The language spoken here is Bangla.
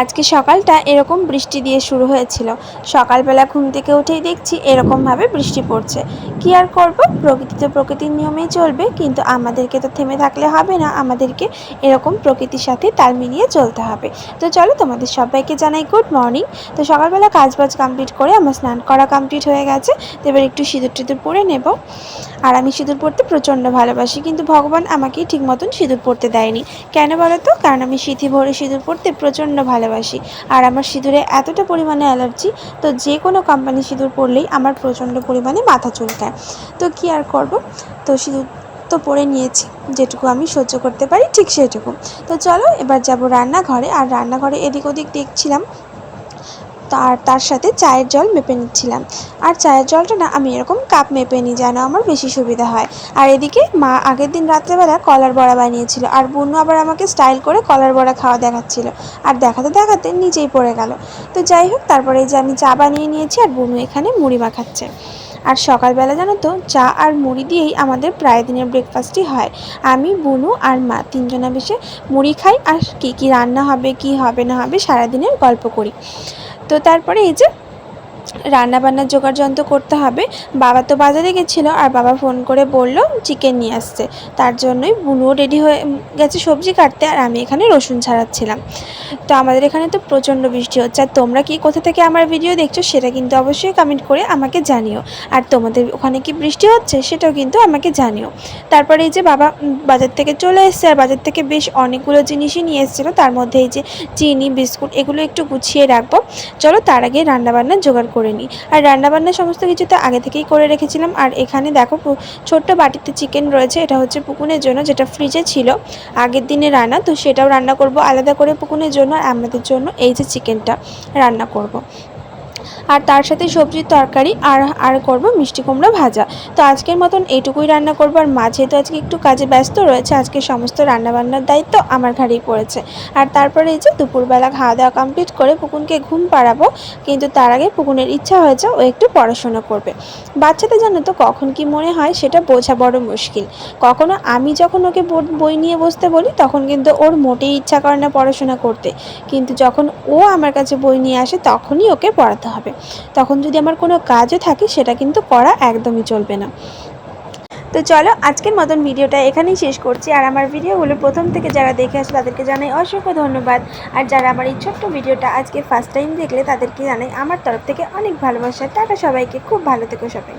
আজকে সকালটা এরকম বৃষ্টি দিয়ে শুরু হয়েছিল। সকালবেলা ঘুম থেকে উঠেই দেখছি এরকমভাবে বৃষ্টি পড়ছে। কি আর করব? প্রকৃতি তো প্রকৃতির নিয়মেই চলবে, কিন্তু আমাদেরকে তো থেমে থাকলে হবে না। আমাদেরকে এরকম প্রকৃতির সাথে তাল মিলিয়ে চলতে হবে। তো চলো তোমাদের সবাইকে জানাই গুড মর্নিং তো সকালবেলা কাজ বাজ কমপ্লিট করে আমার স্নান করা কমপ্লিট হয়ে গেছে। তো এবার একটু সিঁদুর টিঁদুর পরে নেব। আর আমি সিঁদুর পরতে প্রচণ্ড ভালোবাসি, কিন্তু ভগবান আমাকে ঠিক মতন সিঁদুর পরতে দেয়নি। কেন বলো তো? কারণ আমি সিঁথি ভরে সিঁদুর পরতে প্রচণ্ড ভালোবাসি আর আমার সিঁদুরে এতটা পরিমাণে অ্যালার্জি, তো যে কোনো কোম্পানি সিঁদুর পরলেই আমার প্রচণ্ড পরিমাণে মাথা চুলকায়। তো কি আর করব? তো সিঁদুর তো পরে নিয়েছি, যেটুকু আমি সহ্য করতে পারি ঠিক সেটুকু। তো চলো এবার যাব রান্নাঘরে, আর রান্নাঘরে এদিক ওদিক দেখছিলাম তার তার সাথে চায়ের জল মেপে নিচ্ছিলাম। আর চায়ের জলটা না আমি এরকম কাপ মেপে নিই যেন আমার বেশি সুবিধা হয়। আর এদিকে মা আগের দিন রাত্রেবেলা কলার বড়া বানিয়েছিল আর বন্যু আবার আমাকে স্টাইল করে কলার বড়া খাওয়া দেখাচ্ছিল। আর দেখাতে দেখাতে নিজেই পড়ে গেল। তো যাই হোক, তারপরে এই যে আমি চা বানিয়ে নিয়েছি আর বনু এখানে মুড়ি মাখাচ্ছে। আর সকালবেলা জানো তো, চা আর মুড়ি দিয়েই আমাদের প্রায় দিনের ব্রেকফাস্টই হয়। আমি, বুনু আর মা তিনজনা বেশে মুড়ি খাই আর কী কী রান্না হবে, কি হবে না হবে সারাদিনের গল্প করি। তো তারপরে এই যে রান্না বান্নার জোগাড় যন্ত্র করতে হবে। বাবা তো বাজারে গেছিল আর বাবা ফোন করে বলল চিকেন নিয়ে আসছে তার জন্যই বুনুও রেডি হয়ে গেছে সবজি কাটতে আর আমি এখানে রসুন ছাড়াচ্ছিলাম। তো আমাদের এখানে তো প্রচণ্ড বৃষ্টি হচ্ছে। আর তোমরা কি কোথা থেকে আমার ভিডিও দেখছ সেটা কিন্তু অবশ্যই কমেন্ট করে আমাকে জানিও। আর তোমাদের ওখানে কি বৃষ্টি হচ্ছে সেটাও কিন্তু আমাকে জানিও। তারপরে এই যে বাবা বাজার থেকে চলে এসছে আর বাজার থেকে বেশ অনেকগুলো জিনিসই নিয়ে এসেছিল। তার মধ্যে এই যে চিনি, বিস্কুট এগুলো একটু গুছিয়ে রাখব। চলো তার আগে রান্নাবান্না জোগাড় করে নিই আর রান্নাবান্না সমস্ত কিছু তো আগে থেকেই করে রেখেছিলাম। আর এখানে দেখো ছোট্ট বাটিতে চিকেন রয়েছে। এটা হচ্ছে পুকুনের জন্য, যেটা ফ্রিজে ছিল আগের দিনে রান্না। তো সেটাও রান্না করব, আলাদা করে পুকুনের জন্য। আর আমাদের জন্য এই যে চিকেনটা রান্না করব। আর তার সাথে সবজির তরকারি আর আর করব মিষ্টি কুমড়ো ভাজা। তো আজকের মতন এইটুকুই রান্না করব। আর মাঝে তো আজকে একটু কাজে ব্যস্ত রয়েছে, আজকে সমস্ত রান্নাবান্নার দায়িত্ব আমার ঘাড়েই পড়েছে। আর তারপরে এই যে দুপুরবেলা খাওয়া দাওয়া কমপ্লিট করে পুকুনকে ঘুম পাড়াবো। কিন্তু তার আগে পুকুনের ইচ্ছা হয়েছে ও একটু পড়াশোনা করবে। বাচ্চাদের জানো তো কখন কি মনে হয় সেটা বোঝা বড় মুশকিল। কখনো আমি যখন ওকে বই নিয়ে বসতে বলি, তখন কিন্তু ওর মোটেই ইচ্ছা করে না পড়াশোনা করতে। কিন্তু যখন ও আমার কাছে বই নিয়ে আসে, তখনই ওকে পড়াতে হবে। তখন যদি আমার কোনো কাজও থাকে, সেটা কিন্তু করা একদমই চলবে না। তো চলো, আজকের মতন ভিডিওটা এখানেই শেষ করছি। আর আমার ভিডিওগুলো প্রথম থেকে যারা দেখে আসে, তাদেরকে জানাই অসংখ্য ধন্যবাদ। আর যারা আমার এই ছোট্ট ভিডিওটা আজকে ফার্স্ট টাইম দেখলে, তাদেরকে জানাই আমার তরফ থেকে অনেক ভালোবাসা। তারা সবাইকে, খুব ভালো থেকো সবাই।